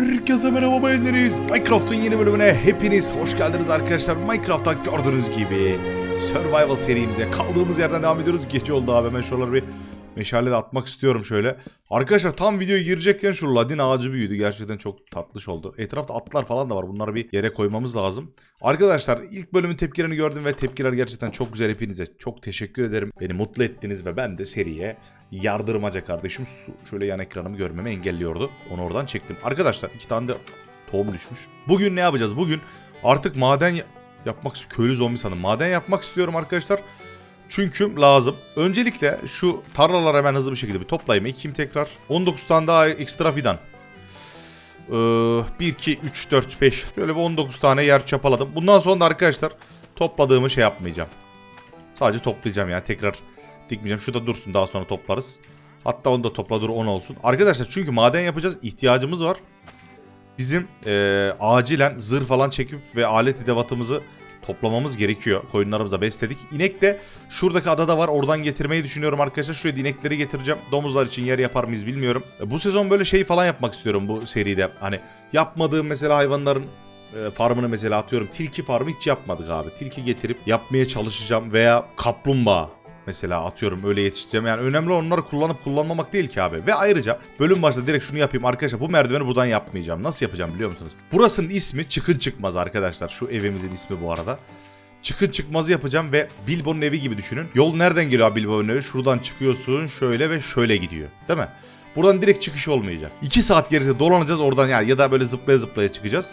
Herkese merhaba beğeniriz. Minecraft'ın yeni bölümüne hepiniz hoş geldiniz arkadaşlar. Minecraft'ta gördüğünüz gibi Survival serimize kaldığımız yerden devam ediyoruz. Gece oldu abi ben şuraları bir meşale de atmak istiyorum şöyle. Arkadaşlar tam videoya girecekken şu ladin ağacı büyüdü. Gerçekten çok tatlış oldu. Etrafta atlar falan da var. Bunları bir yere koymamız lazım. Arkadaşlar ilk bölümün tepkilerini gördüm ve tepkiler gerçekten çok güzel. Hepinize çok teşekkür ederim. Beni mutlu ettiniz ve ben de seriye yardırmaca kardeşim su şöyle yan ekranımı görmemi engelliyordu. Onu oradan çektim. Arkadaşlar iki tane de tohum düşmüş. Bugün ne yapacağız? Bugün artık maden ya- yapmak köylü zombi sandım. Maden yapmak istiyorum arkadaşlar. Çünkü lazım. Öncelikle şu tarlaları hemen hızlı bir şekilde bir toplayayım. Ekeyim tekrar. 19 tane daha ekstra fidan. Ee, 1, 2, 3, 4, 5. Şöyle bir 19 tane yer çapaladım. Bundan sonra da arkadaşlar topladığımı şey yapmayacağım. Sadece toplayacağım yani tekrar dikmeyeceğim. Şu da dursun daha sonra toplarız. Hatta onu da topla dur 10 olsun. Arkadaşlar çünkü maden yapacağız. ihtiyacımız var. Bizim eee, acilen zırh falan çekip ve alet edevatımızı toplamamız gerekiyor. Koyunlarımıza besledik. İnek de şuradaki adada var. Oradan getirmeyi düşünüyorum arkadaşlar. Şuraya inekleri getireceğim. Domuzlar için yer yapar mıyız bilmiyorum. E, Bu sezon böyle şey falan yapmak istiyorum bu seride. Hani yapmadığım mesela hayvanların e, farmını mesela atıyorum. Tilki farmı hiç yapmadık abi. Tilki getirip yapmaya çalışacağım veya kaplumbağa mesela atıyorum öyle yetiştireceğim. Yani önemli onları kullanıp kullanmamak değil ki abi. Ve ayrıca bölüm başta direkt şunu yapayım arkadaşlar. Bu merdiveni buradan yapmayacağım. Nasıl yapacağım biliyor musunuz? Burasının ismi Çıkın Çıkmaz arkadaşlar. Şu evimizin ismi bu arada. Çıkın çıkmazı yapacağım ve Bilbo'nun evi gibi düşünün. Yol nereden geliyor Bilbo'nun evi? Şuradan çıkıyorsun şöyle ve şöyle gidiyor. Değil mi? Buradan direkt çıkış olmayacak. 2 saat gerekirse dolanacağız oradan yani ya da böyle zıplaya zıplaya çıkacağız.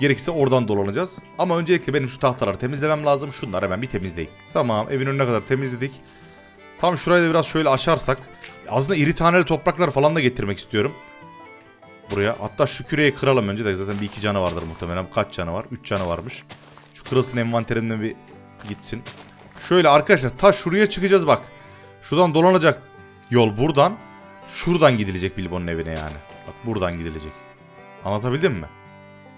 Gerekirse oradan dolanacağız. Ama öncelikle benim şu tahtaları temizlemem lazım. Şunları hemen bir temizleyeyim. Tamam evin önüne kadar temizledik. Tam şurayı da biraz şöyle açarsak. Aslında iri taneli topraklar falan da getirmek istiyorum. Buraya. Hatta şu küreyi kıralım önce de zaten bir iki canı vardır muhtemelen. Kaç canı var? 3 canı varmış. Şu kırılsın envanterinden bir gitsin. Şöyle arkadaşlar ta şuraya çıkacağız bak. Şuradan dolanacak yol buradan. Şuradan gidilecek Bilbo'nun evine yani. Bak buradan gidilecek. Anlatabildim mi?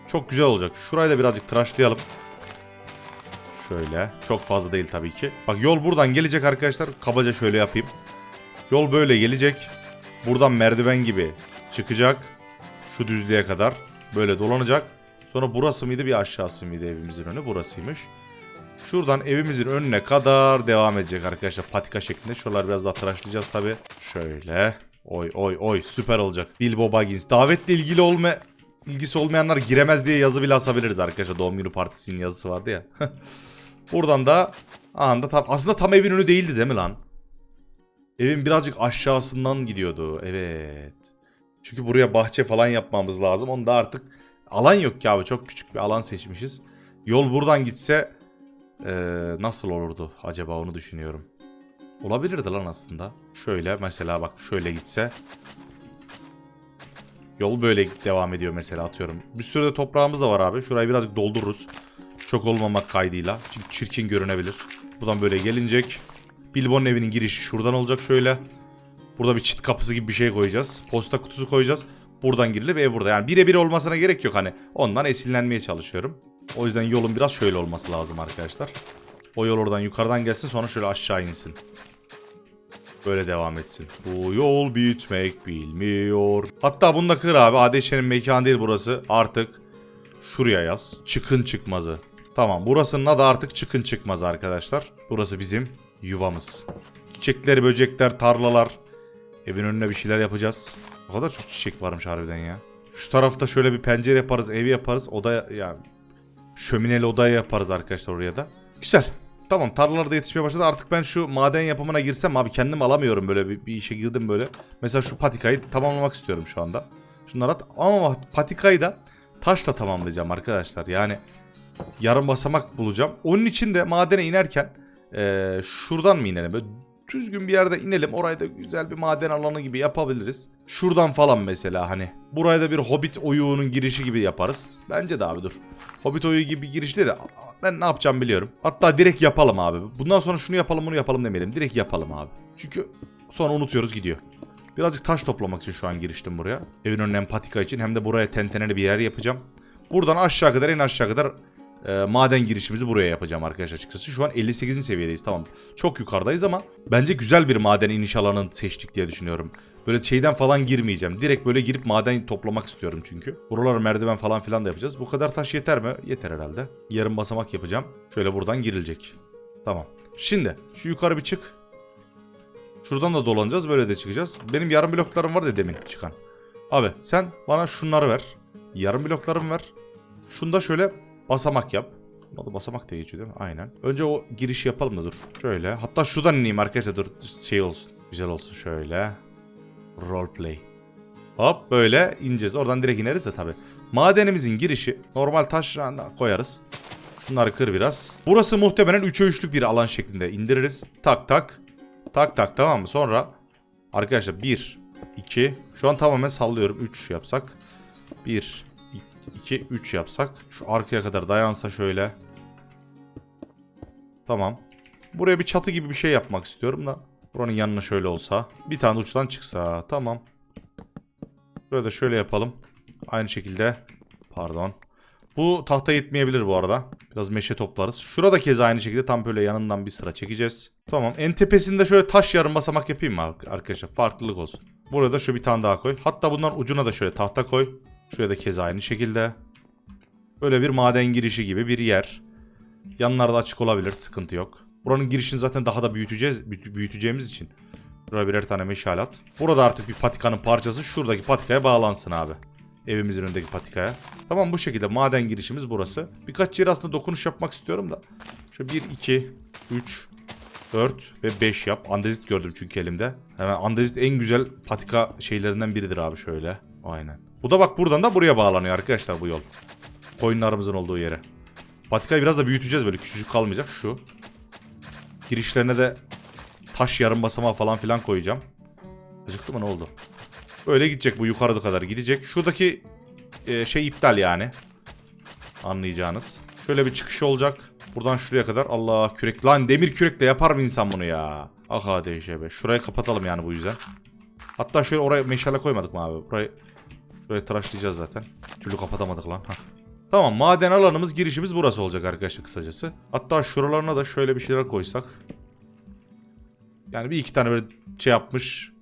Çok güzel olacak. Şurayı da birazcık tıraşlayalım. Şöyle. Çok fazla değil tabii ki. Bak yol buradan gelecek arkadaşlar. Kabaca şöyle yapayım. Yol böyle gelecek. Buradan merdiven gibi çıkacak. Şu düzlüğe kadar. Böyle dolanacak. Sonra burası mıydı bir aşağısı mıydı evimizin önü? Burasıymış. Şuradan evimizin önüne kadar devam edecek arkadaşlar patika şeklinde. Şuraları biraz daha tıraşlayacağız tabii. Şöyle. Oy oy oy süper olacak. Bilbo Baggins. Davetle ilgili olma ilgisi olmayanlar giremez diye yazı bile asabiliriz arkadaşlar. Doğum günü partisinin yazısı vardı ya. Buradan da anda tam aslında tam evin önü değildi değil mi lan? Evin birazcık aşağısından gidiyordu. Evet. Çünkü buraya bahçe falan yapmamız lazım. Onda artık alan yok ki abi. Çok küçük bir alan seçmişiz. Yol buradan gitse eee, nasıl olurdu acaba onu düşünüyorum. Olabilirdi lan aslında. Şöyle mesela bak şöyle gitse. Yol böyle devam ediyor mesela atıyorum. Bir sürü de toprağımız da var abi. Şurayı birazcık doldururuz. Çok olmamak kaydıyla. Çünkü çirkin görünebilir. Buradan böyle gelinecek. Bilbo'nun evinin girişi şuradan olacak şöyle. Burada bir çit kapısı gibi bir şey koyacağız. Posta kutusu koyacağız. Buradan girilir ev burada. Yani birebir olmasına gerek yok hani. Ondan esinlenmeye çalışıyorum. O yüzden yolun biraz şöyle olması lazım arkadaşlar. O yol oradan yukarıdan gelsin sonra şöyle aşağı insin. Böyle devam etsin. Bu yol bitmek bilmiyor. Hatta bunu da kır abi. ADŞ'nin mekanı değil burası. Artık şuraya yaz. Çıkın çıkmazı. Tamam burasının adı artık çıkın çıkmaz arkadaşlar. Burası bizim yuvamız. Çiçekler, böcekler, tarlalar. Evin önüne bir şeyler yapacağız. O kadar çok çiçek varmış harbiden ya. Şu tarafta şöyle bir pencere yaparız, evi yaparız. Oda ya şömineli odaya yaparız arkadaşlar oraya da. Güzel. Tamam tarlalarda yetişmeye başladı. Artık ben şu maden yapımına girsem abi kendim alamıyorum böyle bir, bir işe girdim böyle. Mesela şu patikayı tamamlamak istiyorum şu anda. Şunları at. Ama patikayı da taşla tamamlayacağım arkadaşlar. Yani yarım basamak bulacağım. Onun için de madene inerken eee, şuradan mı inelim? Böyle düzgün bir yerde inelim. Orayı da güzel bir maden alanı gibi yapabiliriz. Şuradan falan mesela hani. Burayı da bir hobbit oyuğunun girişi gibi yaparız. Bence de abi dur. Hobbit oyuğu gibi girişli de ben ne yapacağım biliyorum. Hatta direkt yapalım abi. Bundan sonra şunu yapalım bunu yapalım demeyelim. Direkt yapalım abi. Çünkü sonra unutuyoruz gidiyor. Birazcık taş toplamak için şu an giriştim buraya. Evin önüne hem patika için hem de buraya tenteneli bir yer yapacağım. Buradan aşağı kadar en aşağı kadar e, maden girişimizi buraya yapacağım arkadaşlar açıkçası. Şu an 58. seviyedeyiz tamam. Çok yukarıdayız ama bence güzel bir maden iniş alanını seçtik diye düşünüyorum. Böyle şeyden falan girmeyeceğim. Direkt böyle girip maden toplamak istiyorum çünkü. Buralara merdiven falan filan da yapacağız. Bu kadar taş yeter mi? Yeter herhalde. Yarım basamak yapacağım. Şöyle buradan girilecek. Tamam. Şimdi şu yukarı bir çık. Şuradan da dolanacağız. Böyle de çıkacağız. Benim yarım bloklarım var da demin çıkan. Abi sen bana şunları ver. Yarım bloklarımı ver. Şunda şöyle basamak yap. Da basamak diye geçiyor değil mi? Aynen. Önce o girişi yapalım da dur. Şöyle. Hatta şuradan ineyim arkadaşlar dur. Şey olsun. Güzel olsun şöyle. Roleplay. Hop böyle ineceğiz. Oradan direkt ineriz de tabi. Madenimizin girişi normal taş koyarız. Şunları kır biraz. Burası muhtemelen 3'e 3'lük bir alan şeklinde indiririz. Tak tak. Tak tak tamam mı? Sonra arkadaşlar 1, 2. Şu an tamamen sallıyorum. 3 yapsak. 1, 2, 3 yapsak. Şu arkaya kadar dayansa şöyle. Tamam. Buraya bir çatı gibi bir şey yapmak istiyorum da. Buranın yanına şöyle olsa. Bir tane uçtan çıksa. Tamam. Böyle de şöyle yapalım. Aynı şekilde. Pardon. Bu tahta yetmeyebilir bu arada. Biraz meşe toplarız. Şurada kez aynı şekilde tam böyle yanından bir sıra çekeceğiz. Tamam. En tepesinde şöyle taş yarım basamak yapayım mı arkadaşlar? Farklılık olsun. Burada şöyle bir tane daha koy. Hatta bunların ucuna da şöyle tahta koy. Şuraya da kez aynı şekilde. Böyle bir maden girişi gibi bir yer. Yanlarda açık olabilir. Sıkıntı yok. Buranın girişini zaten daha da büyüteceğiz, büyüteceğimiz için. Buraya birer tane meşale at. Burada artık bir patikanın parçası şuradaki patikaya bağlansın abi. Evimizin önündeki patikaya. Tamam bu şekilde maden girişimiz burası. Birkaç yer aslında dokunuş yapmak istiyorum da. Şöyle 1, 2, 3, 4 ve 5 yap. Andezit gördüm çünkü elimde. Hemen andezit en güzel patika şeylerinden biridir abi şöyle. Aynen. Bu da bak buradan da buraya bağlanıyor arkadaşlar bu yol. Koyunlarımızın olduğu yere. Patikayı biraz da büyüteceğiz böyle küçücük kalmayacak şu. Girişlerine de taş yarım basamağı falan filan koyacağım. Acıktı mı ne oldu? Böyle gidecek bu yukarıda kadar gidecek. Şuradaki e, şey iptal yani. Anlayacağınız. Şöyle bir çıkış olacak. Buradan şuraya kadar. Allah kürek. Lan demir kürekle yapar mı insan bunu ya? Aha DJB. Şurayı kapatalım yani bu yüzden. Hatta şöyle oraya meşale koymadık mı abi? Burayı Burayı tıraşlayacağız zaten. Bir türlü kapatamadık lan. Hah. Tamam maden alanımız girişimiz burası olacak arkadaşlar kısacası. Hatta şuralarına da şöyle bir şeyler koysak. Yani bir iki tane böyle şey yapmış.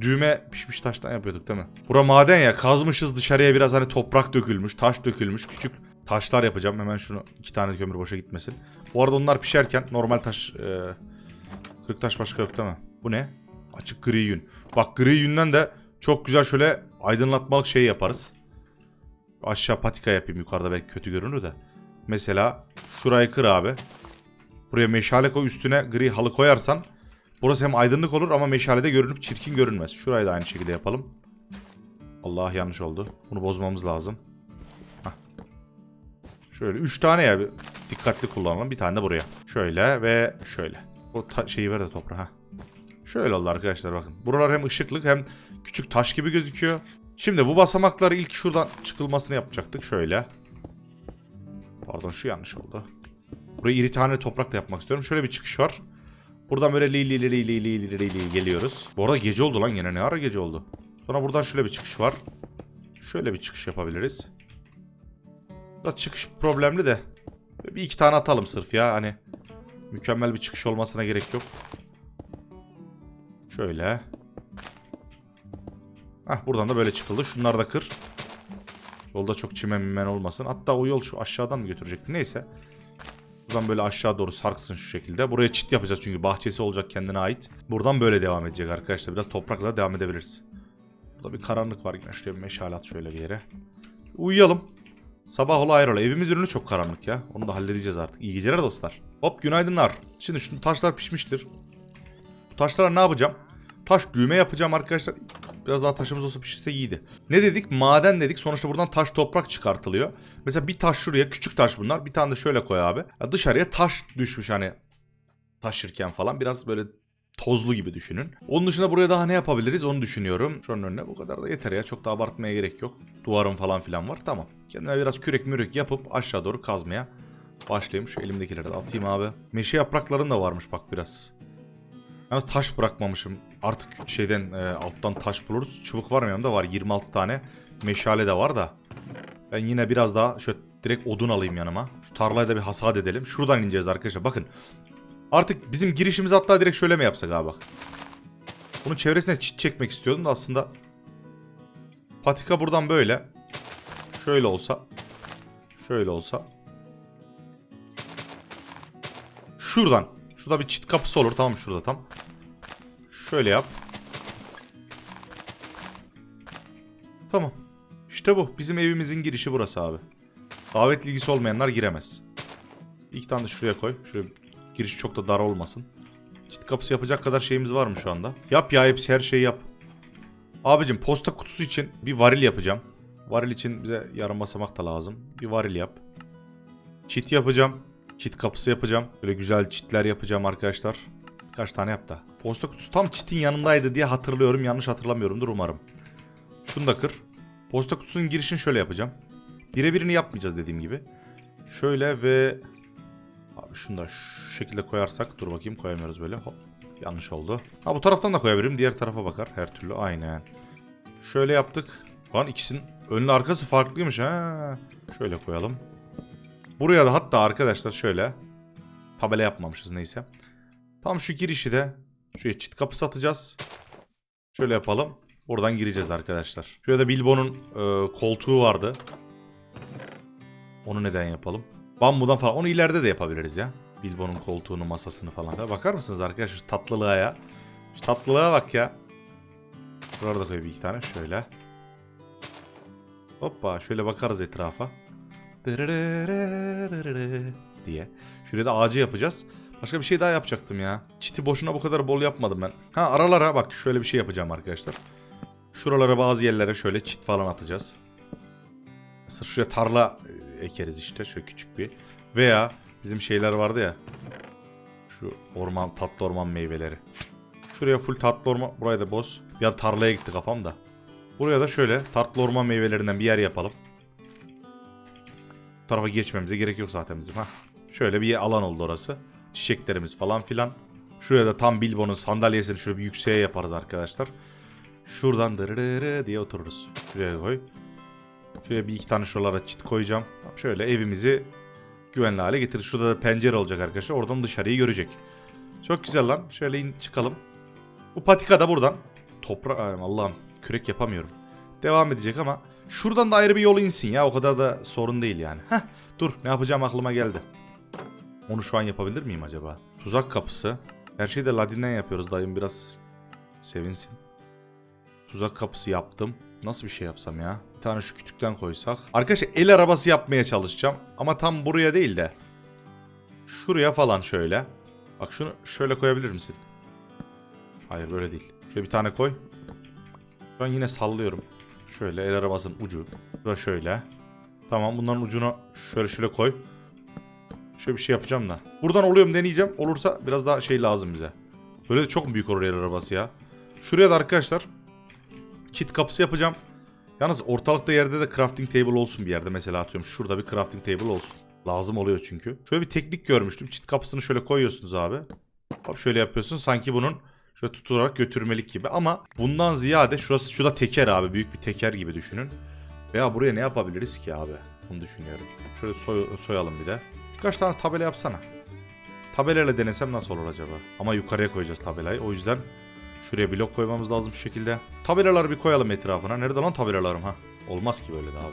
Düğme pişmiş taştan yapıyorduk değil mi? Bura maden ya kazmışız dışarıya biraz hani toprak dökülmüş, taş dökülmüş. Küçük taşlar yapacağım. Hemen şunu iki tane kömür boşa gitmesin. Bu arada onlar pişerken normal taş... E, kırık taş başka yok değil mi? Bu ne? Açık gri yün. Bak gri yünden de çok güzel şöyle aydınlatmalık şey yaparız. Aşağı patika yapayım yukarıda belki kötü görünür de. Mesela şurayı kır abi. Buraya meşale koy üstüne gri halı koyarsan burası hem aydınlık olur ama meşalede görünüp çirkin görünmez. Şurayı da aynı şekilde yapalım. Allah yanlış oldu. Bunu bozmamız lazım. Hah. Şöyle 3 tane ya dikkatli kullanalım. Bir tane de buraya. Şöyle ve şöyle. O şeyi ver de toprağa. Heh. Şöyle oldu arkadaşlar bakın. Buralar hem ışıklık hem küçük taş gibi gözüküyor. Şimdi bu basamakları ilk şuradan çıkılmasını yapacaktık. Şöyle. Pardon şu yanlış oldu. Buraya iri tane toprak da yapmak istiyorum. Şöyle bir çıkış var. Buradan böyle li li li li li li li li li geliyoruz. Bu arada gece oldu lan yine. Ne ara gece oldu? Sonra buradan şöyle bir çıkış var. Şöyle bir çıkış yapabiliriz. Biraz çıkış problemli de. Bir iki tane atalım sırf ya. Hani mükemmel bir çıkış olmasına gerek yok. Şöyle. Hah buradan da böyle çıkıldı. Şunları da kır. Yolda çok çimen mimen olmasın. Hatta o yol şu aşağıdan mı götürecekti? Neyse. Buradan böyle aşağı doğru sarksın şu şekilde. Buraya çit yapacağız çünkü bahçesi olacak kendine ait. Buradan böyle devam edecek arkadaşlar. Biraz toprakla devam edebiliriz. Burada bir karanlık var yine. Şuraya bir meşale at şöyle bir yere. Uyuyalım. Sabah ola ayrıla. Evimiz önü çok karanlık ya. Onu da halledeceğiz artık. İyi geceler dostlar. Hop günaydınlar. Şimdi şu taşlar pişmiştir. Bu taşlara ne yapacağım? Taş düğme yapacağım arkadaşlar. Biraz daha taşımız olsa pişirse iyiydi. Ne dedik? Maden dedik. Sonuçta buradan taş toprak çıkartılıyor. Mesela bir taş şuraya küçük taş bunlar. Bir tane de şöyle koy abi. Ya dışarıya taş düşmüş hani taşırken falan. Biraz böyle tozlu gibi düşünün. Onun dışında buraya daha ne yapabiliriz onu düşünüyorum. Şunun önüne bu kadar da yeter ya. Çok da abartmaya gerek yok. Duvarım falan filan var. Tamam. Kendime biraz kürek mürek yapıp aşağı doğru kazmaya başlayayım. Şu elimdekileri de atayım abi. Meşe yaprakların da varmış bak biraz. Yalnız taş bırakmamışım. Artık şeyden e, alttan taş buluruz. Çubuk var mı yanımda? Var 26 tane. Meşale de var da. Ben yine biraz daha şöyle direkt odun alayım yanıma. Şu tarlayı da bir hasat edelim. Şuradan ineceğiz arkadaşlar. Bakın. Artık bizim girişimizi hatta direkt şöyle mi yapsak abi bak. Bunun çevresine çit çekmek istiyordum da aslında patika buradan böyle. Şöyle olsa. Şöyle olsa. Şuradan. Şurada bir çit kapısı olur. Tamam şurada tam. Şöyle yap. Tamam. İşte bu. Bizim evimizin girişi burası abi. Davet ilgisi olmayanlar giremez. İlk tane de şuraya koy. Şöyle giriş çok da dar olmasın. Çit kapısı yapacak kadar şeyimiz var mı şu anda? Yap ya hepsi her şeyi yap. Abicim posta kutusu için bir varil yapacağım. Varil için bize yarım basamak da lazım. Bir varil yap. Çit yapacağım. Çit kapısı yapacağım. Böyle güzel çitler yapacağım arkadaşlar. Kaç tane yap da. Posta kutusu tam çitin yanındaydı diye hatırlıyorum. Yanlış hatırlamıyorumdur umarım. Şunu da kır. Posta kutusunun girişini şöyle yapacağım. Birebirini yapmayacağız dediğim gibi. Şöyle ve... Abi şunu da şu şekilde koyarsak. Dur bakayım koyamıyoruz böyle. Hop. Yanlış oldu. Ha bu taraftan da koyabilirim. Diğer tarafa bakar her türlü. Aynen. Şöyle yaptık. Lan ikisinin önlü arkası farklıymış ha. Şöyle koyalım. Buraya da hatta arkadaşlar şöyle. Tabela yapmamışız neyse. Tam şu girişi de şuraya çit kapı satacağız. Şöyle yapalım. Buradan gireceğiz arkadaşlar. Şurada Bilbo'nun e, koltuğu vardı. Onu neden yapalım? Bambudan falan. Onu ileride de yapabiliriz ya. Bilbo'nun koltuğunu, masasını falan. Bakar mısınız arkadaşlar tatlılığa ya? Şu tatlılığa bak ya. Burada da koy bir iki tane şöyle. Hoppa şöyle bakarız etrafa. Diye. Şöyle de ağacı yapacağız. Başka bir şey daha yapacaktım ya. Çiti boşuna bu kadar bol yapmadım ben. Ha aralara bak şöyle bir şey yapacağım arkadaşlar. Şuralara bazı yerlere şöyle çit falan atacağız. Mesela şuraya tarla ekeriz işte şöyle küçük bir. Veya bizim şeyler vardı ya. Şu orman tatlı orman meyveleri. Şuraya full tatlı orman. Buraya da boz. An tarlaya gitti kafam da. Buraya da şöyle tatlı orman meyvelerinden bir yer yapalım. Tarafa geçmemize gerek yok zaten bizim. ha. Şöyle bir alan oldu orası. Çiçeklerimiz falan filan. Şuraya da tam Bilbo'nun sandalyesini şöyle bir yükseğe yaparız arkadaşlar. Şuradan dırırırı diye otururuz. Şuraya koy. Şuraya bir iki tane şuralara çit koyacağım. Şöyle evimizi güvenli hale getirir. Şurada da pencere olacak arkadaşlar. Oradan dışarıyı görecek. Çok güzel lan. Şöyle in çıkalım. Bu patika da buradan. Toprak Allah'ım kürek yapamıyorum. Devam edecek ama şuradan da ayrı bir yol insin ya. O kadar da sorun değil yani. Heh, dur ne yapacağım aklıma geldi. Onu şu an yapabilir miyim acaba? Tuzak kapısı. Her şeyi de Ladin'den yapıyoruz dayım biraz sevinsin. Tuzak kapısı yaptım. Nasıl bir şey yapsam ya? Bir tane şu kütükten koysak. Arkadaşlar el arabası yapmaya çalışacağım. Ama tam buraya değil de. Şuraya falan şöyle. Bak şunu şöyle koyabilir misin? Hayır böyle değil. Şöyle bir tane koy. Ben yine sallıyorum. Şöyle el arabasının ucu. Şura şöyle. Tamam bunların ucunu şöyle şöyle koy. Şöyle bir şey yapacağım da. Buradan oluyor mu deneyeceğim. Olursa biraz daha şey lazım bize. Böyle de çok büyük olur el arabası ya. Şuraya da arkadaşlar çit kapısı yapacağım. Yalnız ortalıkta yerde de crafting table olsun bir yerde. Mesela atıyorum şurada bir crafting table olsun. Lazım oluyor çünkü. Şöyle bir teknik görmüştüm. Çit kapısını şöyle koyuyorsunuz abi. Hop şöyle yapıyorsun. Sanki bunun şöyle tutularak götürmelik gibi. Ama bundan ziyade şurası şurada teker abi. Büyük bir teker gibi düşünün. Veya buraya ne yapabiliriz ki abi? Bunu düşünüyorum. Şöyle soy- soyalım bir de. Birkaç tane tabela yapsana. Tabelayla denesem nasıl olur acaba? Ama yukarıya koyacağız tabelayı. O yüzden şuraya blok koymamız lazım şu şekilde. Tabelaları bir koyalım etrafına. Nerede lan tabelalarım ha? Olmaz ki böyle de abi.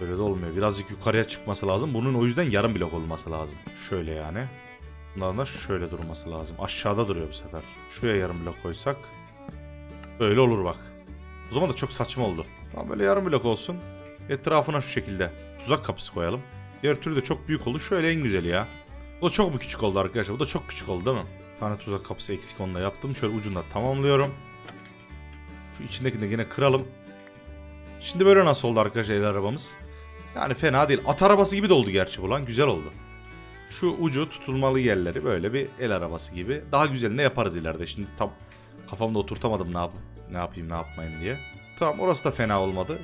Böyle de olmuyor. Birazcık yukarıya çıkması lazım. Bunun o yüzden yarım blok olması lazım. Şöyle yani. Bunların da şöyle durması lazım. Aşağıda duruyor bu sefer. Şuraya yarım blok koysak. Böyle olur bak. O zaman da çok saçma oldu. Tamam böyle yarım blok olsun. Etrafına şu şekilde tuzak kapısı koyalım. Diğer türlü de çok büyük oldu. Şöyle en güzeli ya. Bu da çok mu küçük oldu arkadaşlar? Bu da çok küçük oldu değil mi? Bir tane tuzak kapısı eksik onunla yaptım. Şöyle ucunda tamamlıyorum. Şu içindekini de yine kıralım. Şimdi böyle nasıl oldu arkadaşlar el arabamız? Yani fena değil. At arabası gibi de oldu gerçi bu lan. Güzel oldu. Şu ucu tutulmalı yerleri böyle bir el arabası gibi. Daha güzelini yaparız ileride. Şimdi tam kafamda oturtamadım ne, yap ne yapayım ne yapmayayım diye. Tamam orası da fena olmadı.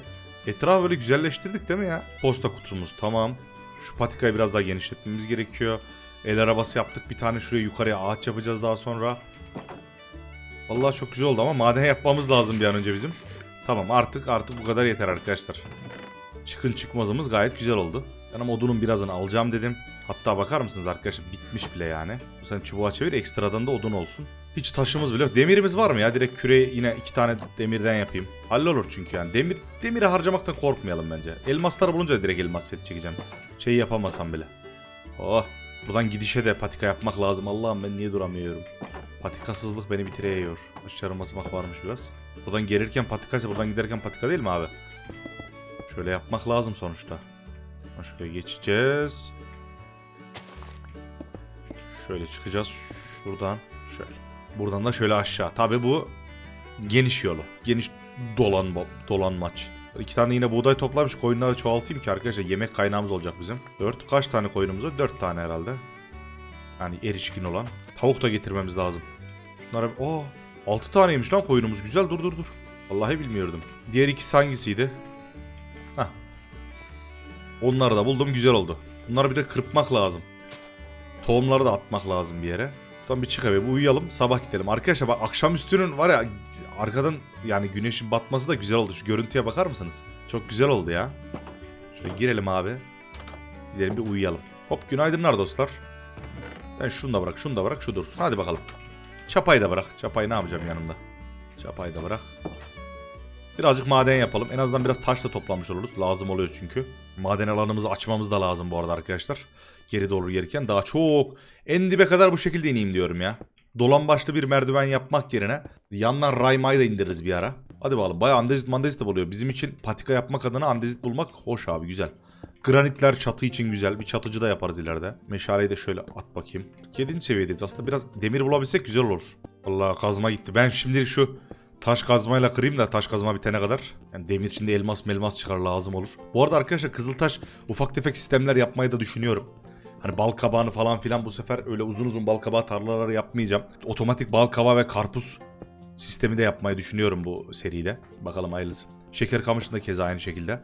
Etrafı böyle güzelleştirdik değil mi ya? Posta kutumuz tamam. Şu patikayı biraz daha genişletmemiz gerekiyor. El arabası yaptık. Bir tane şuraya yukarıya ağaç yapacağız daha sonra. Vallahi çok güzel oldu ama maden yapmamız lazım bir an önce bizim. Tamam artık artık bu kadar yeter arkadaşlar. Çıkın çıkmazımız gayet güzel oldu. Ben ama odunun birazını alacağım dedim. Hatta bakar mısınız arkadaşlar bitmiş bile yani. Sen çubuğa çevir ekstradan da odun olsun. Hiç taşımız bile yok. Demirimiz var mı ya? Direkt küreyi yine iki tane demirden yapayım. Hallolur çünkü yani. Demir, demiri harcamaktan korkmayalım bence. Elmasları bulunca direkt elmas set çekeceğim. Şey yapamasam bile. Oh. Buradan gidişe de patika yapmak lazım. Allah'ım ben niye duramıyorum. Patikasızlık beni bitiriyor. Aşağı basmak varmış biraz. Buradan gelirken patikaysa buradan giderken patika değil mi abi? Şöyle yapmak lazım sonuçta. Şöyle geçeceğiz. Şöyle çıkacağız. Şuradan şöyle. Buradan da şöyle aşağı. Tabi bu geniş yolu. Geniş dolan dolanmaç. İki tane yine buğday toplamış koyunları çoğaltayım ki arkadaşlar yemek kaynağımız olacak bizim. Dört kaç tane koyunumuz var? Dört tane herhalde. Yani erişkin olan. Tavuk da getirmemiz lazım. Bunlara... Oo, altı taneymiş lan koyunumuz. Güzel dur dur dur. Vallahi bilmiyordum. Diğer ikisi hangisiydi? Onları da buldum güzel oldu. Bunları bir de kırpmak lazım. Tohumları da atmak lazım bir yere. Buradan bir çıkayım uyuyalım sabah gidelim. Arkadaşlar bak akşamüstünün var ya arkadan yani güneşin batması da güzel oldu. Şu görüntüye bakar mısınız? Çok güzel oldu ya. Şöyle girelim abi. Gidelim bir uyuyalım. Hop günaydınlar dostlar. Ben şunu da bırak şunu da bırak şu dursun. Hadi bakalım. Çapayı da bırak. Çapayı ne yapacağım yanımda? Çapayı da bırak. Birazcık maden yapalım. En azından biraz taş da toplamış oluruz. Lazım oluyor çünkü. Maden alanımızı açmamız da lazım bu arada arkadaşlar. Geri doğru gelirken daha çok en dibe kadar bu şekilde ineyim diyorum ya. Dolan başlı bir merdiven yapmak yerine yandan raymayı da indiririz bir ara. Hadi bakalım. Bayağı andezit mandezit de buluyor. Bizim için patika yapmak adına andezit bulmak hoş abi güzel. Granitler çatı için güzel. Bir çatıcı da yaparız ileride. Meşaleyi de şöyle at bakayım. 7. seviyedeyiz. Aslında biraz demir bulabilsek güzel olur. Allah kazma gitti. Ben şimdi şu taş kazmayla kırayım da taş kazma bitene kadar. Yani demir içinde elmas melmas çıkar lazım olur. Bu arada arkadaşlar kızıltaş ufak tefek sistemler yapmayı da düşünüyorum. Hani bal kabağını falan filan bu sefer öyle uzun uzun bal kabağı tarlaları yapmayacağım. Otomatik bal kabağı ve karpuz sistemi de yapmayı düşünüyorum bu seride. Bakalım hayırlısı. Şeker kamışını da keza aynı şekilde.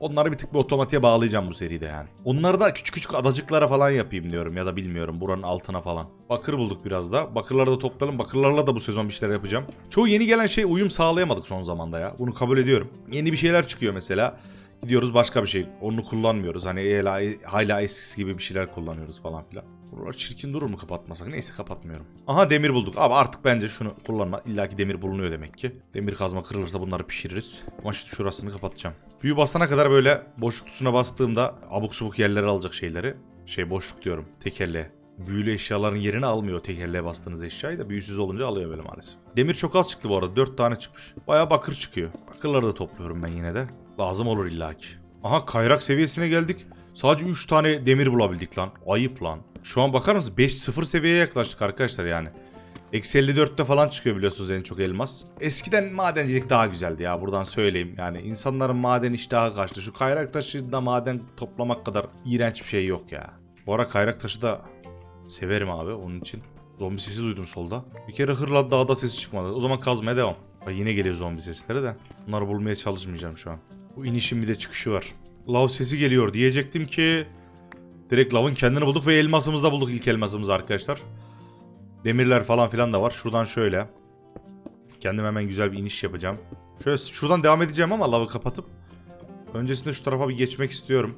Onları bir tık bir otomatiğe bağlayacağım bu seride yani. Onları da küçük küçük adacıklara falan yapayım diyorum ya da bilmiyorum buranın altına falan. Bakır bulduk biraz da. Bakırları da toplayalım. Bakırlarla da bu sezon bir şeyler yapacağım. Çoğu yeni gelen şey uyum sağlayamadık son zamanda ya. Bunu kabul ediyorum. Yeni bir şeyler çıkıyor mesela. Gidiyoruz başka bir şey. Onu kullanmıyoruz. Hani hala, hala eskisi gibi bir şeyler kullanıyoruz falan filan. Buralar çirkin durur mu kapatmasak? Neyse kapatmıyorum. Aha demir bulduk. Abi artık bence şunu kullanma. İlla ki demir bulunuyor demek ki. Demir kazma kırılırsa bunları pişiririz. Ama şu şurasını kapatacağım. Büyü basana kadar böyle boşluk tuşuna bastığımda abuk subuk yerlere alacak şeyleri. Şey boşluk diyorum. Tekerleğe. Büyülü eşyaların yerini almıyor tekerleğe bastığınız eşyayı da büyüsüz olunca alıyor böyle maalesef. Demir çok az çıktı bu arada. 4 tane çıkmış. Baya bakır çıkıyor. Bakırları da topluyorum ben yine de. Lazım olur illaki. Aha kayrak seviyesine geldik. Sadece 3 tane demir bulabildik lan. Ayıp lan. Şu an bakar mısın? 5-0 seviyeye yaklaştık arkadaşlar yani. Eksi 54'te falan çıkıyor biliyorsunuz en çok elmas. Eskiden madencilik daha güzeldi ya buradan söyleyeyim. Yani insanların maden iştahı kaçtı. Şu kayrak taşında maden toplamak kadar iğrenç bir şey yok ya. Bu ara kayrak taşı da severim abi onun için. Zombi sesi duydum solda. Bir kere hırladı dağda sesi çıkmadı. O zaman kazmaya devam. Bak yine geliyor zombi sesleri de. Bunları bulmaya çalışmayacağım şu an. Bu inişin bir de çıkışı var. Lav sesi geliyor diyecektim ki... Direkt lavın kendini bulduk ve elmasımızı da bulduk ilk elmasımızı arkadaşlar. Demirler falan filan da var. Şuradan şöyle. Kendim hemen güzel bir iniş yapacağım. Şöyle şuradan devam edeceğim ama lavı kapatıp. Öncesinde şu tarafa bir geçmek istiyorum.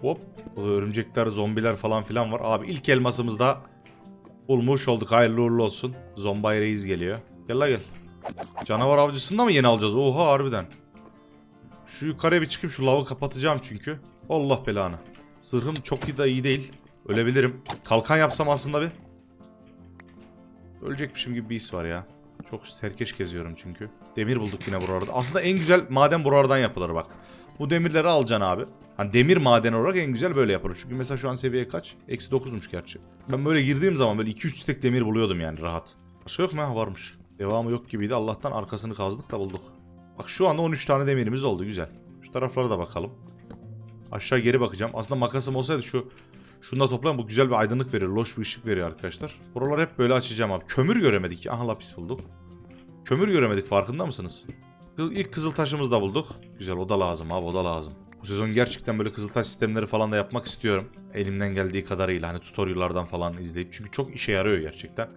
Hop. Burada örümcekler, zombiler falan filan var. Abi ilk elmasımızı da bulmuş olduk. Hayırlı uğurlu olsun. Zombay Reis geliyor. Gel la gel. Canavar avcısında mı yeni alacağız? Oha harbiden. Şu yukarıya bir çıkıp şu lavı kapatacağım çünkü. Allah belanı. Zırhım çok iyi da iyi değil. Ölebilirim. Kalkan yapsam aslında bir. Ölecekmişim gibi bir his var ya. Çok serkeş geziyorum çünkü. Demir bulduk yine buralarda. Aslında en güzel maden buralardan yapılır bak. Bu demirleri alacaksın abi. Hani demir maden olarak en güzel böyle yapılır. Çünkü mesela şu an seviye kaç? Eksi 9'muş gerçi. Ben böyle girdiğim zaman böyle 2-3 stek demir buluyordum yani rahat. Başka yok mu? Ha, varmış. Devamı yok gibiydi. Allah'tan arkasını kazdık da bulduk. Bak şu anda 13 tane demirimiz oldu. Güzel. Şu taraflara da bakalım. Aşağı geri bakacağım. Aslında makasım olsaydı şu şunu da toplayalım. Bu güzel bir aydınlık veriyor. Loş bir ışık veriyor arkadaşlar. Buraları hep böyle açacağım abi. Kömür göremedik. Aha lapis bulduk. Kömür göremedik farkında mısınız? İlk kızıl taşımızı da bulduk. Güzel o da lazım abi o da lazım. Bu sezon gerçekten böyle kızıltaş sistemleri falan da yapmak istiyorum. Elimden geldiği kadarıyla hani tutoriallardan falan izleyip. Çünkü çok işe yarıyor gerçekten.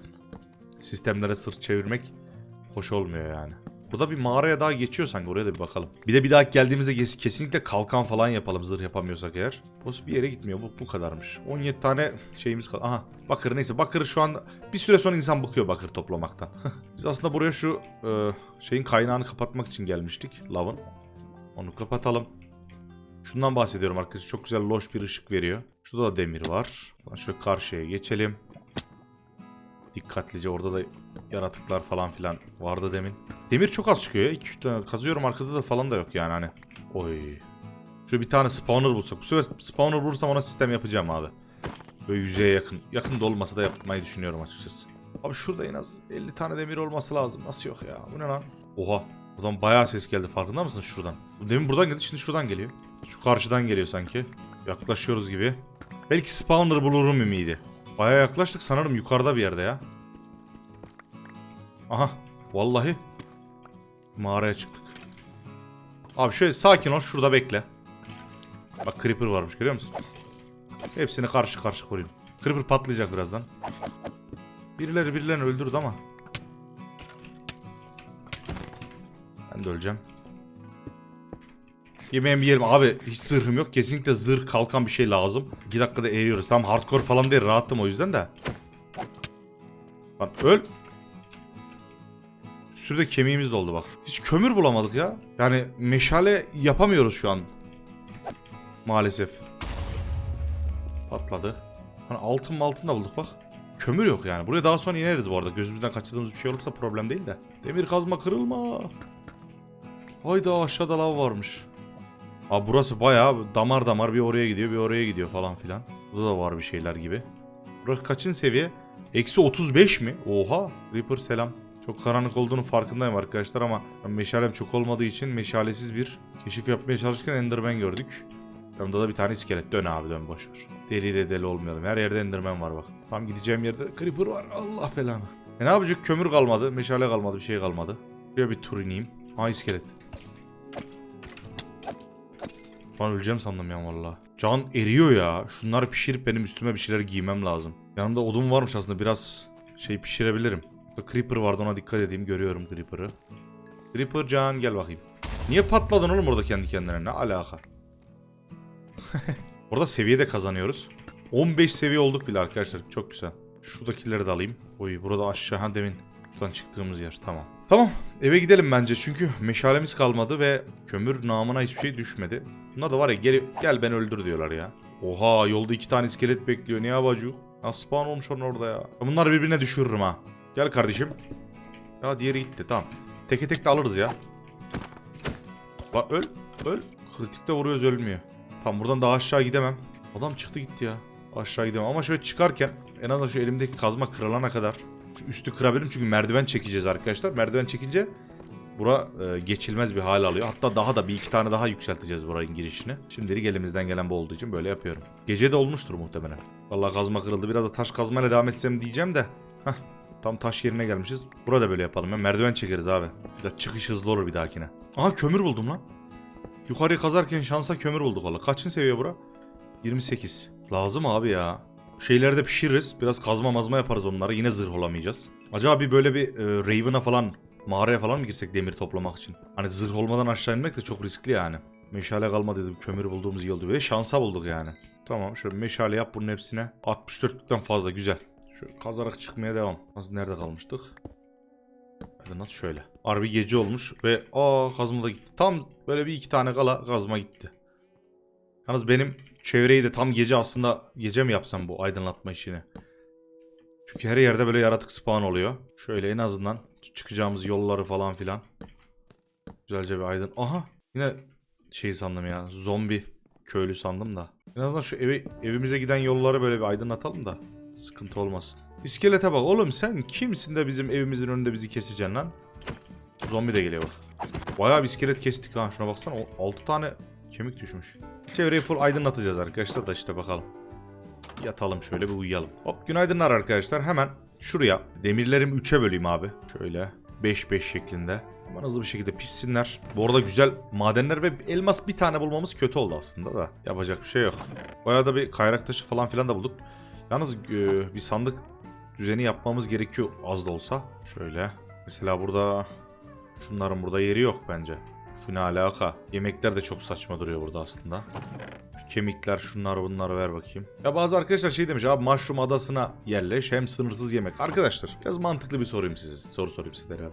Sistemlere sırt çevirmek hoş olmuyor yani. Burada bir mağaraya daha geçiyor sanki oraya da bir bakalım. Bir de bir daha geldiğimizde kes- kesinlikle kalkan falan yapalım zırh yapamıyorsak eğer. Burası bir yere gitmiyor bu, bu kadarmış. 17 tane şeyimiz kaldı. Aha bakır neyse bakır şu an bir süre sonra insan bıkıyor bakır toplamaktan. Biz aslında buraya şu e, şeyin kaynağını kapatmak için gelmiştik. Lavın. Onu kapatalım. Şundan bahsediyorum arkadaşlar. Çok güzel loş bir ışık veriyor. Şurada da demir var. Şöyle karşıya geçelim. Dikkatlice orada da yaratıklar falan filan vardı demin. Demir çok az çıkıyor ya. 2 tane kazıyorum arkada da falan da yok yani hani. Oy. Şöyle bir tane spawner bulsak. Bu sefer spawner bulursam ona sistem yapacağım abi. Böyle yüzeye yakın. Yakın da olmasa da yapmayı düşünüyorum açıkçası. Abi şurada en az 50 tane demir olması lazım. Nasıl yok ya? Bu ne lan? Oha. Buradan bayağı ses geldi. Farkında mısın şuradan? Demin buradan geldi. Şimdi şuradan geliyor. Şu karşıdan geliyor sanki. Yaklaşıyoruz gibi. Belki spawner bulurum ümidi. Bayağı yaklaştık sanırım yukarıda bir yerde ya. Aha. Vallahi. Mağaraya çıktık. Abi şöyle sakin ol. Şurada bekle. Bak creeper varmış görüyor musun? Hepsini karşı karşı vurayım. Creeper patlayacak birazdan. Birileri birilerini öldürdü ama. Ben de öleceğim. Yemeğimi yiyelim. Abi hiç zırhım yok. Kesinlikle zırh kalkan bir şey lazım. 2 dakikada eğiyoruz. Tam hardcore falan değil. Rahattım o yüzden de. Lan öl. Kemiğimiz de oldu bak. Hiç kömür bulamadık ya. Yani meşale yapamıyoruz şu an. Maalesef. Patladı. Hani altın altın da bulduk bak. Kömür yok yani. Buraya daha sonra ineriz bu arada. Gözümüzden kaçırdığımız bir şey olursa problem değil de. Demir kazma kırılma. Hayda aşağıda lav varmış. Abi burası bayağı damar damar bir oraya gidiyor bir oraya gidiyor falan filan. Burada da var bir şeyler gibi. Burası kaçın seviye? Eksi 35 mi? Oha. Reaper selam. Çok karanlık olduğunu farkındayım arkadaşlar ama meşalem çok olmadığı için meşalesiz bir keşif yapmaya çalışırken Enderman gördük. Yanında da bir tane iskelet. Dön abi dön boşver. Deliyle deli olmayalım. Her yerde Enderman var bak. Tam gideceğim yerde Creeper var. Allah belanı. E ne yapacak? Kömür kalmadı. Meşale kalmadı. Bir şey kalmadı. Şuraya bir tur ineyim. Ha iskelet. Ben öleceğim sandım ya valla. Can eriyor ya. Şunları pişirip benim üstüme bir şeyler giymem lazım. Yanımda odun varmış aslında biraz şey pişirebilirim. Burada Creeper vardı ona dikkat edeyim. Görüyorum Creeper'ı. Creeper can gel bakayım. Niye patladın oğlum orada kendi kendine? Ne alaka? Orada seviye de kazanıyoruz. 15 seviye olduk bile arkadaşlar. Çok güzel. Şuradakileri de alayım. Oy burada aşağı ha demin buradan çıktığımız yer. Tamam. Tamam eve gidelim bence çünkü meşalemiz kalmadı ve kömür namına hiçbir şey düşmedi. Bunlar da var ya gel, gel ben öldür diyorlar ya. Oha yolda iki tane iskelet bekliyor. Ne yapacak? Nasıl spawn olmuş onun orada ya? Ben Bunları birbirine düşürürüm ha. Gel kardeşim. Ya diğeri gitti tamam. Teke tek de alırız ya. Bak öl. Öl. Kritikte vuruyoruz ölmüyor. Tam buradan daha aşağı gidemem. Adam çıktı gitti ya. Aşağı gidemem ama şöyle çıkarken en azından şu elimdeki kazma kırılana kadar şu üstü kırabilirim çünkü merdiven çekeceğiz arkadaşlar. Merdiven çekince bura e, geçilmez bir hal alıyor. Hatta daha da bir iki tane daha yükselteceğiz buranın girişini. Şimdilik elimizden gelen bu olduğu için böyle yapıyorum. Gece de olmuştur muhtemelen. Vallahi kazma kırıldı. Biraz da taş kazmayla devam etsem diyeceğim de. Heh, tam taş yerine gelmişiz. Burada böyle yapalım ya. Merdiven çekeriz abi. Bir de çıkış hızlı olur bir dahakine. Aha kömür buldum lan. Yukarıyı kazarken şansa kömür bulduk valla. Kaçın seviye bura? 28. Lazım abi ya. Şeyleri de pişiririz. Biraz kazma mazma yaparız onları. Yine zırh olamayacağız. Acaba bir böyle bir e, Raven'a falan mağaraya falan mı girsek demir toplamak için? Hani zırh olmadan aşağı inmek de çok riskli yani. Meşale kalmadı dedim. Kömür bulduğumuz iyi oldu. Ve şansa bulduk yani. Tamam şöyle meşale yap bunun hepsine. 64'lükten fazla güzel. Kazarak çıkmaya devam. Nasıl nerede kalmıştık? Hadi nasıl şöyle. Harbi gece olmuş ve aa kazma da gitti. Tam böyle bir iki tane kala kazma gitti. Yalnız benim çevreyi de tam gece aslında gece mi yapsam bu aydınlatma işini? Çünkü her yerde böyle yaratık spawn oluyor. Şöyle en azından çıkacağımız yolları falan filan. Güzelce bir aydın. Aha yine şey sandım ya zombi köylü sandım da. En azından şu evi, evimize giden yolları böyle bir aydınlatalım da sıkıntı olmasın. İskelete bak oğlum sen kimsin de bizim evimizin önünde bizi keseceksin lan? Zombi de geliyor bak. Bayağı bir iskelet kestik ha. Şuna baksana 6 tane kemik düşmüş. Çevreyi full aydınlatacağız arkadaşlar da işte bakalım. Yatalım şöyle bir uyuyalım. Hop günaydınlar arkadaşlar. Hemen şuraya demirlerimi 3'e böleyim abi. Şöyle 5-5 şeklinde. Hemen hızlı bir şekilde pişsinler. Bu arada güzel madenler ve elmas bir tane bulmamız kötü oldu aslında da. Yapacak bir şey yok. Bayağı da bir kayrak taşı falan filan da bulduk. Yalnız e, bir sandık düzeni yapmamız gerekiyor az da olsa. Şöyle. Mesela burada Şunların burada yeri yok bence. Şu ne alaka? Yemekler de çok saçma duruyor burada aslında. Kemikler şunlar bunları ver bakayım. Ya bazı arkadaşlar şey demiş abi mushroom adasına yerleş hem sınırsız yemek. Arkadaşlar biraz mantıklı bir sorayım size. Soru sorayım sizlere.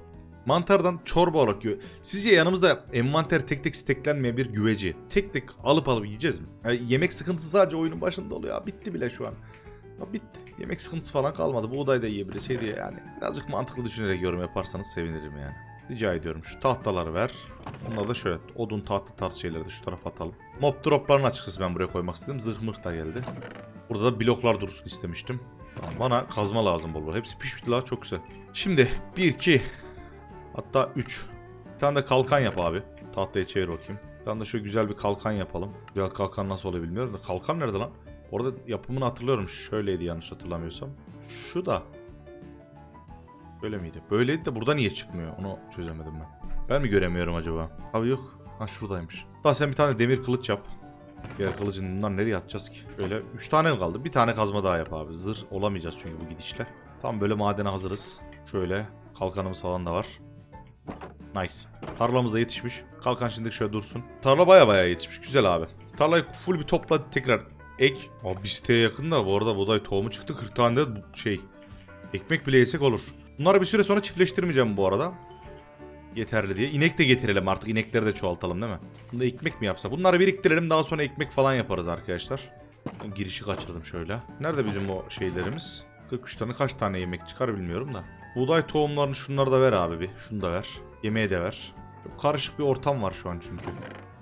Mantardan çorba olarak güve... Sizce yanımızda envanter tek tek steklenmeyen bir güveci tek tek alıp alıp yiyeceğiz mi? Yani yemek sıkıntısı sadece oyunun başında oluyor. Bitti bile şu an. Bitti. Yemek sıkıntısı falan kalmadı. Buğday da yiyebilir şey diye yani. Birazcık mantıklı düşünerek yorum yaparsanız sevinirim yani. Rica ediyorum. Şu tahtaları ver. Onları da şöyle odun tahta tarz şeyleri de şu tarafa atalım. Mob droplarını açıkçası ben buraya koymak istedim. Zırh mırh da geldi. Burada da bloklar dursun istemiştim. Tamam, Bana kazma lazım bol bol. Hepsi pişmiş la çok güzel. Şimdi 1 2 hatta 3. Bir tane de kalkan yap abi. Tahtaya çevir bakayım. Bir tane de şöyle güzel bir kalkan yapalım. Güzel kalkan nasıl oluyor bilmiyorum da. Kalkan nerede lan? Orada yapımını hatırlıyorum. Şöyleydi yanlış hatırlamıyorsam. Şu da. Böyle miydi? Böyleydi de burada niye çıkmıyor? Onu çözemedim ben. Ben mi göremiyorum acaba? Abi yok. Ha şuradaymış. Daha sen bir tane demir kılıç yap. Diğer kılıcın bunlar nereye atacağız ki? Böyle 3 tane kaldı? Bir tane kazma daha yap abi. Zırh olamayacağız çünkü bu gidişle. Tam böyle madene hazırız. Şöyle kalkanımız falan da var. Nice. Tarlamız da yetişmiş. Kalkan şimdi şöyle dursun. Tarla baya baya yetişmiş. Güzel abi. Tarlayı full bir topla tekrar ek. Abi bir siteye yakın da bu arada buğday tohumu çıktı. 40 tane de şey ekmek bile yesek olur. Bunları bir süre sonra çiftleştirmeyeceğim bu arada. Yeterli diye. İnek de getirelim artık. İnekleri de çoğaltalım değil mi? Bunda ekmek mi yapsak? Bunları biriktirelim daha sonra ekmek falan yaparız arkadaşlar. Girişi kaçırdım şöyle. Nerede bizim o şeylerimiz? 43 tane kaç tane yemek çıkar bilmiyorum da. Buğday tohumlarını şunları da ver abi bir. Şunu da ver. Yemeğe de ver. Çok karışık bir ortam var şu an çünkü.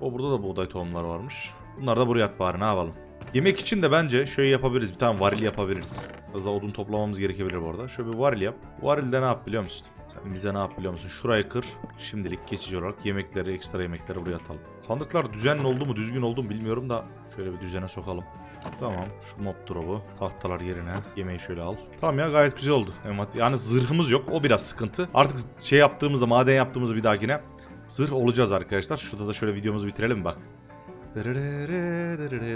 O burada da buğday tohumları varmış. Bunları da buraya at bari ne yapalım. Yemek için de bence şöyle yapabiliriz. Bir tane varil yapabiliriz. Az daha odun toplamamız gerekebilir bu arada. Şöyle bir varil yap. Varilde ne yap biliyor musun? Sen bize ne yap biliyor musun? Şurayı kır. Şimdilik geçici olarak yemekleri, ekstra yemekleri buraya atalım. Sandıklar düzenli oldu mu, düzgün oldu mu bilmiyorum da şöyle bir düzene sokalım. Tamam. Şu mob drop'u. Tahtalar yerine. Yemeği şöyle al. Tamam ya gayet güzel oldu. Yani zırhımız yok. O biraz sıkıntı. Artık şey yaptığımızda, maden yaptığımızda bir dahakine zırh olacağız arkadaşlar. Şurada da şöyle videomuzu bitirelim bak.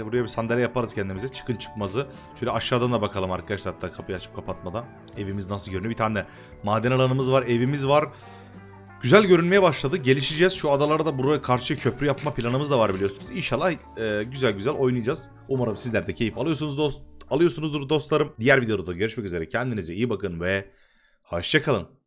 Buraya bir sandalye yaparız kendimize. Çıkın çıkmazı. Şöyle aşağıdan da bakalım arkadaşlar hatta kapıyı açıp kapatmadan. Evimiz nasıl görünüyor? Bir tane de maden alanımız var, evimiz var. Güzel görünmeye başladı. Gelişeceğiz. Şu adalara da buraya karşı köprü yapma planımız da var biliyorsunuz. İnşallah e, güzel güzel oynayacağız. Umarım sizler de keyif alıyorsunuz dost alıyorsunuzdur dostlarım. Diğer videoda görüşmek üzere. Kendinize iyi bakın ve hoşçakalın.